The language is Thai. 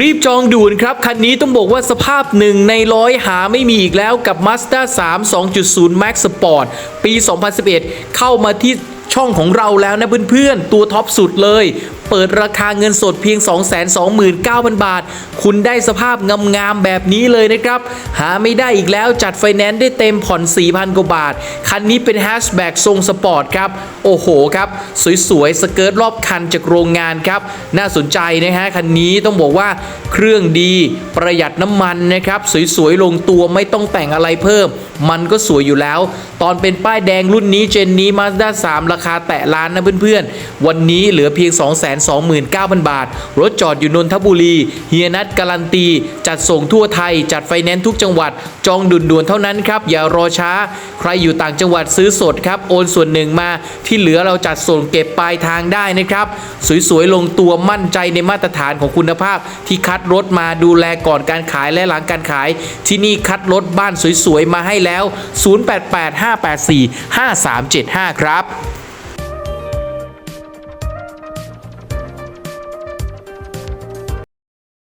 รีบจองด่วนครับ คันนี้ต้องบอกว่าสภาพหนึ่งในร้อยหาไม่มีอีกแล้วกับ Mazda 3 2.0 Max Sport ปี 2011 เข้ามาที่ช่องของเราแล้วนะเพื่อนๆ ตัวท็อปสุดเลย เปิดราคาเงินสดเพียง 229,000 บาท คุณได้สภาพงามๆแบบนี้เลยนะครับ หาไม่ได้อีกแล้วจัดไฟแนนซ์ได้เต็มผ่อน 4,000 กว่าบาท คันนี้เป็นแฮชแบ็กทรงสปอร์ตครับ โอ้โหครับ สวยๆ สเกิร์ตรอบคันจากโรงงานครับ น่าสนใจนะฮะ คันนี้ต้องบอกว่าเครื่องดีประหยัดน้ำมันนะครับ สวยๆ ลงตัวไม่ต้องแต่งอะไรเพิ่ม มันก็สวยอยู่แล้ว ตอนเป็นป้ายแดงรุ่นนี้เจนนี้ Mazda 3ราคาแตะล้านนะเพื่อนๆ วันนี้เหลือเพียง 2 0 0 0 0 229,000บาท รถจอดอยู่นนทบุรี เฮียนัทการันตี จัดส่งทั่วไทย จัดไฟแนนซ์ทุกจังหวัด จองด่วนๆเท่านั้นครับ อย่ารอช้า ใครอยู่ต่างจังหวัดซื้อสดครับ โอนส่วนหนึ่งมา ที่เหลือเราจัดส่งเก็บปลายทางได้นะครับ สวยๆ ลงตัวมั่นใจในมาตรฐานของคุณภาพ ที่คัดรถมาดูแลก่อนการขายและหลังการขาย ที่นี่คัดรถบ้านสวยๆ มาให้แล้ว 0885845375 ครับ